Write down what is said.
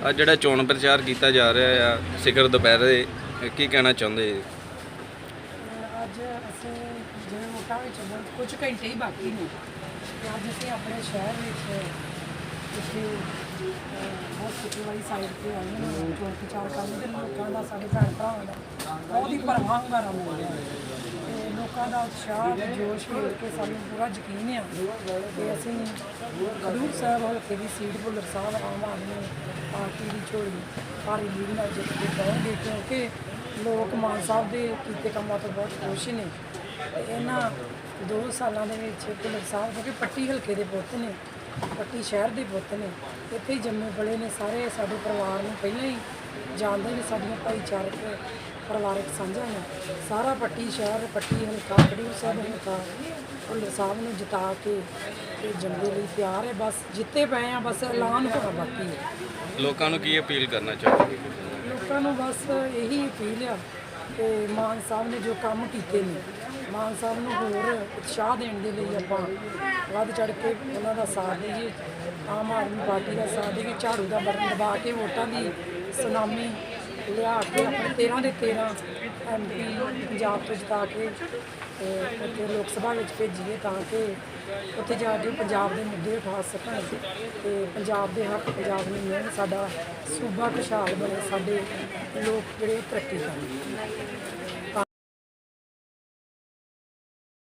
ਆ ਜਿਹੜਾ ਚੋਣ ਪ੍ਰਚਾਰ ਕੀਤਾ ਜਾ ਰਿਹਾ ਆ, ਸਿਖਰ ਦੁਪਹਿਰੇ ਇਹ ਕੀ ਕਹਿਣਾ ਚਾਹੁੰਦੇ ਜੀ? ਅੱਜ ਅਸੀਂ ਜਿਵੇਂ ਵੋਟਾਂ ਵਿੱਚ ਹੁਣ ਕੁਝ ਘੰਟੇ ਹੀ ਬਾਕੀ ਨੇ ਤੇ ਅੱਜ ਅਸੀਂ ਆਪਣੇ ਸ਼ਹਿਰ ਵਿੱਚ ਇੱਥੇ ਹਸਪੀਟਲ ਵਾਲੀ ਸਾਈਡ ਤੇ ਆਏ ਹਾਂ, ਚੋਣ ਪ੍ਰਚਾਰ ਕਰਨ ਦੇ ਲੋਕਾਂ ਦਾ, ਸਾਡੇ ਭੈਣ ਭਰਾਵਾਂ ਦਾ ਬਹੁਤ ਹੀ ਭਰਵਾਂ ਹੁੰਗਾਰਾ ਮਿਲ ਰਿਹਾ ਹੈ ਤੇ ਲੋਕਾਂ ਦਾ ਉਤਸ਼ਾਹ ਜੋਸ਼ ਵੇਖ ਕੇ ਸਾਨੂੰ ਪੂਰਾ ਯਕੀਨ ਆ ਕਿ ਅਸੀਂ ਖਡੂਰ ਸਾਹਿਬ ਹਲਕੇ ਦੀ ਸੀਟ ਭੁੱਲਰ ਸਾਹਿਬ ਆਮ ਆਦਮੀ ਪਾਰਟੀ ਦੀ ਝੋਲੀ ਭਾਰੀ ਲੀਡ ਨਾਲ ਜਿੱਤ ਕੇ ਪਾਉਂਗੇ ਕਿਉਂਕਿ ਲੋਕ ਮਾਨ ਸਾਹਿਬ ਦੇ ਕੀਤੇ ਕੰਮਾਂ ਤੋਂ ਬਹੁਤ ਖੁਸ਼ ਨੇ। ਇਹਨਾਂ ਦੋ ਸਾਲਾਂ ਦੇ ਵਿੱਚ ਭੁੱਲਰ ਸਾਹਿਬ ਕਿਉਂਕਿ ਪੱਟੀ ਹਲਕੇ ਦੇ ਪੁੱਤ ਨੇ, ਪੱਟੀ ਸ਼ਹਿਰ ਦੇ ਪੁੱਤ ਨੇ। ਇੱਥੇ ਹੀ ਜੰਮੇ ਬੜੇ ਨੇ ਸਾਰੇ ਸਾਡੇ ਪਰਿਵਾਰ ਨੂੰ ਪਹਿਲਾਂ ਹੀ ਜਾਣਦੇ ਨੇ ਸਾਡੀਆਂ ਭਾਈਚਾਰਕ ਪਰਿਵਾਰਕ ਸਾਂਝਾਂ ਨੇ। ਸਾਰਾ ਪੱਟੀ ਸ਼ਹਿਰ ਪੱਟੀ ਹਲਕਾ ਖਡੂਰ ਸਾਹਿਬ ਹਲਕਾ ਭੁੱਲਰ ਸਾਹਿਬ ਨੂੰ ਜਿਤਾ ਕੇ ਤੇ ਜੰਦੇ ਲਈ ਤਿਆਰ ਹੈ। ਬਸ ਜਿੱਤੇ ਪਏ ਆ ਬਸ ਐਲਾਨ ਹੋਣਾ ਬਾਕੀ ਹੈ। ਲੋਕਾਂ ਨੂੰ ਕੀ ਅਪੀਲ ਕਰਨਾ ਚਾਹੁੰਦੇ ਲੋਕਾਂ ਨੂੰ ਬਸ ਇਹੀ ਅਪੀਲ ਆ ਕਿ ਮਾਨ ਸਾਹਿਬ ਨੇ ਜੋ ਕੰਮ ਕੀਤੇ ਨੇ ਮਾਨ ਸਾਹਿਬ ਨੂੰ ਹੋਰ ਉਤਸ਼ਾਹ ਦੇਣ ਦੇ ਲਈ ਆਪਾਂ ਵੱਧ ਚੜ ਕੇ ਉਹਨਾਂ ਦਾ ਸਾਥ ਦੇਈਏ। ਆਮ ਆਦਮੀ ਪਾਰਟੀ ਦਾ ਸਾਥ ਦੇਈਏ। ਝਾੜੂ ਦਾ ਬਟਨ ਦਬਾ ਕੇ ਵੋਟਾਂ ਦੀ ਸੁਨਾਮੀ ਲਿਆ ਕੇ ਆਪਣੇ 13 ਦੇ 13 ਐਮਪੀ ਪੰਜਾਬ ਤੋਂ ਜਿਤਾ ਕੇ ਤੇ ਉੱਥੇ ਲੋਕ ਸਭਾ ਵਿੱਚ ਭੇਜੀਏ ਤਾਂ ਕਿ ਉੱਥੇ ਜਾ ਕੇ ਪੰਜਾਬ ਦੇ ਮੁੱਦੇ ਉਠਾ ਸਕਣ ਤੇ ਪੰਜਾਬ ਦੇ ਹੱਕ, ਪੰਜਾਬ ਨੂੰ ਮਿਲਣ, ਸਾਡਾ ਸੂਬਾ ਖੁਸ਼ਹਾਲ ਬਣੇ, ਸਾਡੇ ਲੋਕ ਜਿਹੜੇ ਤਰੱਕੀ ਕਰਨ।